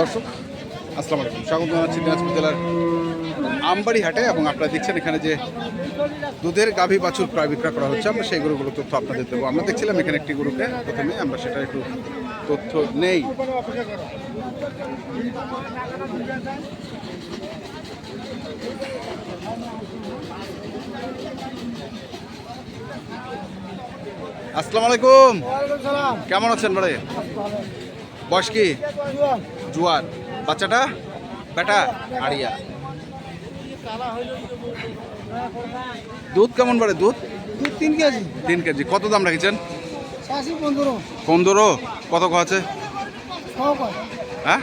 দর্শক আসসালামু আলাইকুম। স্বাগত জানাচ্ছি দিনাজপুর জেলার আমবাড়ি হাটে এবং আপনারা দেখছেন এখানে যে দুধের গাভী বাছুর প্রায় বিক্রয় করা হচ্ছে। আমরা সেই গরুগুলো তথ্য আপনাদের দেবো। আমরা দেখছিলাম এখানে একটি গরুকে প্রথমে আমরা সেটা একটু তথ্য নেই। আসসালামু আলাইকুম। কেমন আছেন বড়ে বয়স কি? জুয়ার। বাচ্চাটা? বেটা? আড়িয়া দুধ কেমন বাড়ে দুধ? তিন কেজি। তিন কেজি। কত দাম রাখিছেন? পনেরো। কত ক আছে? হ্যাঁ?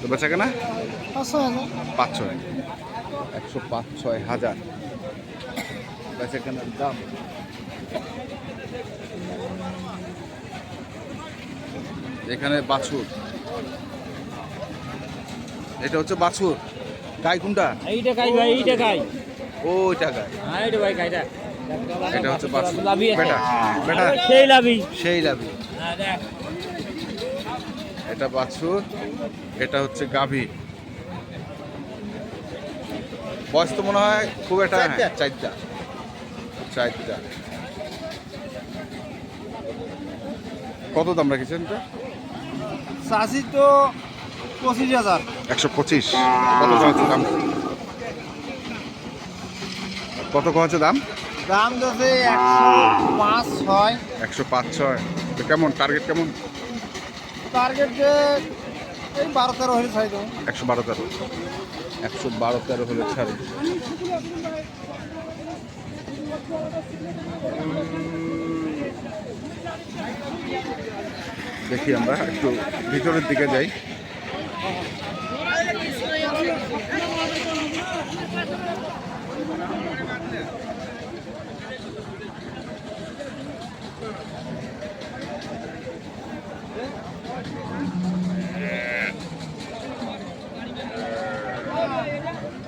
তো বেচা কেনা? পাঁচ ছয় একশো পাঁচ ছয় হাজার। বেচা কেনার দাম? এখানে বাছুর। এটা হচ্ছে বাছুর। গাই কোনটা? এইটা খাই ভাই এইটা খাই ওইটা গাই। হ্যাঁ এইটা ভাই খাইটা এটা হচ্ছে বাছুর। লাভি বেটা বেটা। সেই লাভি। সেই লাভি। হ্যাঁ দেখ। এটা বাছুর এটা হচ্ছে গাভী। বয়স তো মনে হয় খুব একটা হ্যাঁ, চারটা। চারটা। কত দাম রাখিছেন এটা? চাষি তো পঁচিশ হাজার। একশো পঁচিশ। কত কম দাম? কত কম হচ্ছে দাম? দাম যাচ্ছে একশো পাঁচ ছয়। একশো পাঁচ ছয়। তো কেমন? টার্গেট কেমন? টার্গেট যে এই বারো তেরো হলে চাই তো একশো বারো তেরো। একশো বারো তেরো হলে ছাড়ে। দেখি আমরা একটু ভিতরের দিকে যাই।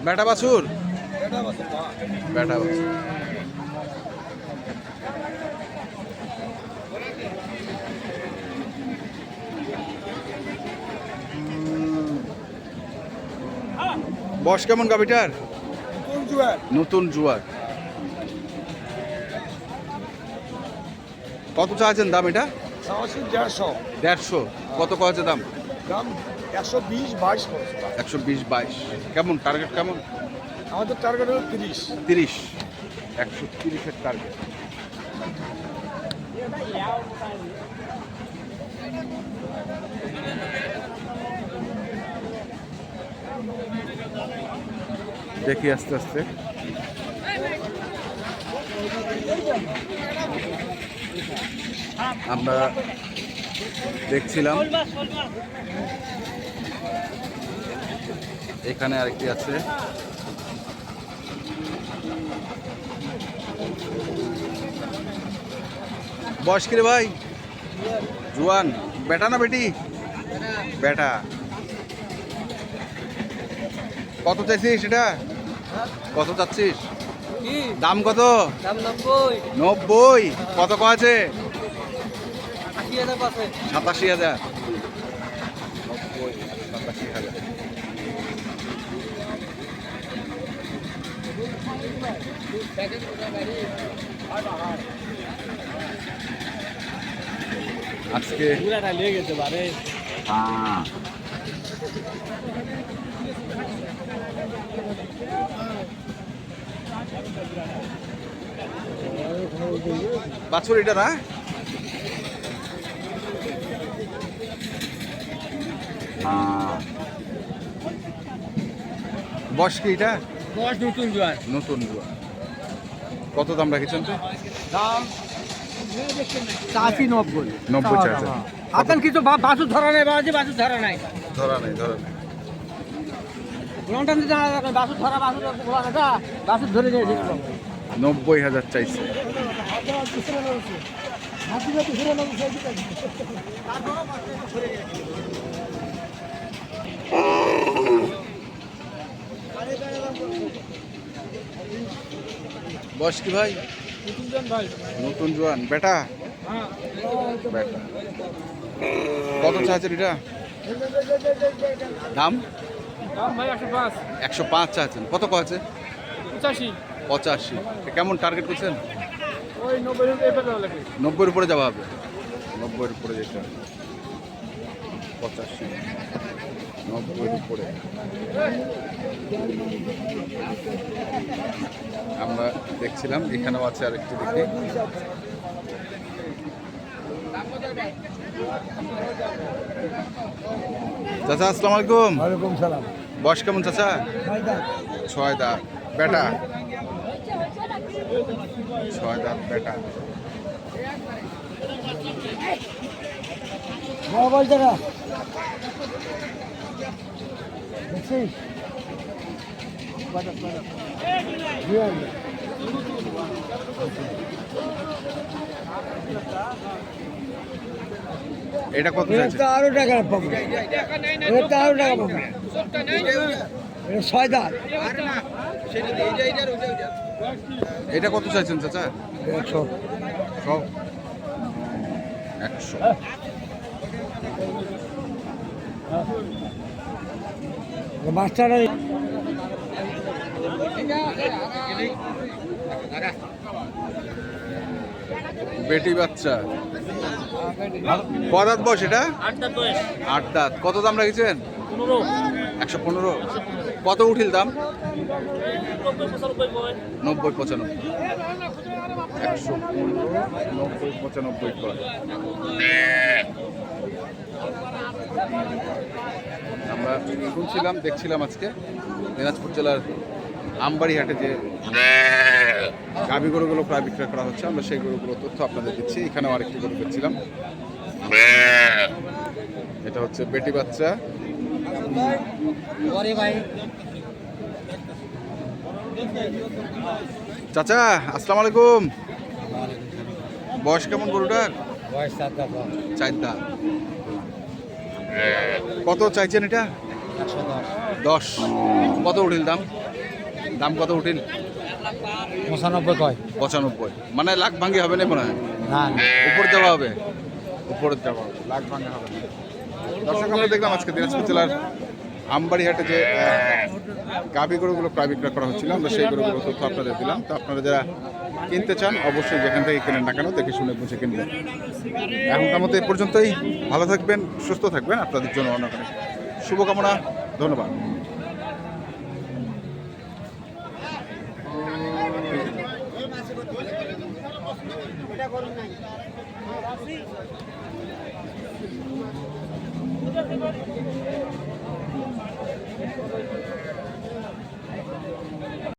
বেটা বাছুর? বেটা বাছুর বয়স কেমন গাবিটার নতুন জুয়ার। কত চাইছেন দাম এটা? দেড়শো। দেড়শো। কত কয়েছে দাম? দাম একশো বিশ বাইশ একশো বিশ বাইশ। কেমন? টার্গেট কেমন? আমাদের টার্গেট হলো তিরিশ। তিরিশ। একশো তিরিশের টার্গেট দেখি আস্তে আস্তে। আমরা দেখছিলাম। এখানে আরেকটি আছে। বয়স কি রে ভাই? জুয়ান। বেটা না বেটি? বেটা। কত চাইছিস সেটা কত চাচ্ছিস? কি? দাম কত? নব্বই। কত ক আছে সাতাশি হাজার। নব্বই সাতাশি হাজার। আজকে পুরাটা বাছুর এটা না? বয়স কি এটা? দশ নতুন জোয়ার। নতুন জুয়া কত দাম রাখিছেন? তো দাম? চাষি নব্বই। নব্বই চাইছেন এখন কিছু বা- বাছুর ধরা নাই বাজে বাছুর ধরা নাই। ধরা নেই ধরা নেই। লন্ডন দিতে বাছুর ধরা যায় নব্বই হাজার চাইছে। বয়স কি ভাই? নতুন জোয়ান। বেটা? বেটা। কত চাচ্ছেন এটা? দাম? ভাই একশো পাঁচ। চাচ্ছেন কত আছে পঁচাশি। পঁচাশি। কেমন টার্গেট করছেন? নব্বইয়ের উপরে যাওয়া হবে। নব্বইয়ের উপরে যেতে হবে। পঁচাশি। নব্বইয়ের উপরে। আমরা দেখছিলাম এখানেও আছে আরেকটি দেখি। চাচা আসসালাম আলাইকুম। ওয়ালাইকুম সালাম। বয়স কেমন চাচা? ছয় দাঁত। বেটা? ছয় দাঁত বেটা। মোবাইল টাকা দেখছিস এটা কত চাইছে? এটা আরও টাকা পাবো। এটা আরও টাকা পাবো। ছয় দাঁত। এটা কত চাইছেন চাচা? একশো। সব একশো। মাস্টার বেটি বাচ্চা। ক দাঁত বয়স এটা? আট দাঁত কত দাম রেখেছেন? একশো পনেরো। কত উঠিল দাম? নব্বই পঁচানব্বই। একশো পনেরো নব্বই পঁচানব্বই আমরা শুনছিলাম, দেখছিলাম আজকে দিনাজপুর জেলার আমবাড়ি হাটে যে গাভী গরুগুলো প্রায় বিক্রয় করা হচ্ছে, আমরা সেই গরুগুলো তথ্য আপনাদের দিচ্ছি। এখানেও আরেকটি গরু দেখছিলাম। এটা হচ্ছে বেটি বাচ্চা। চাচা আসসালামু আলাইকুম। বয়স কেমন গরুটার? চার দাঁত কত চাইছেন এটা? দশ। কত উঠিল দাম? দাম কত উঠিল? পঁচানব্বই কয়। পঁচানব্বই। মানে লাখ ভাঙ্গি হবে না মনে হয়? না উপর দেওয়া হবে? উপরে দেওয়া হবে। লাখ ভাঙ্গা হবে। দর্শক আমরা দেখলাম আজকে দিনাজপুর জেলার আমবাড়ি হাটে যে গাভি গরুগুলো প্রায় বিক্রয় করা হচ্ছিল, আমরা সেই গরুগুলো তথ্য আপনাদের দিলাম। তো আপনারা যারা কিনতে চান, অবশ্যই যেখান থেকে কেনেন না কেন, দেখে শুনে বুঝে কিনবেন। এখনকার মতো এ পর্যন্তই। ভালো থাকবেন, সুস্থ থাকবেন। আপনাদের জন্য অনেক অনেক শুভকামনা। ধন্যবাদ। এটা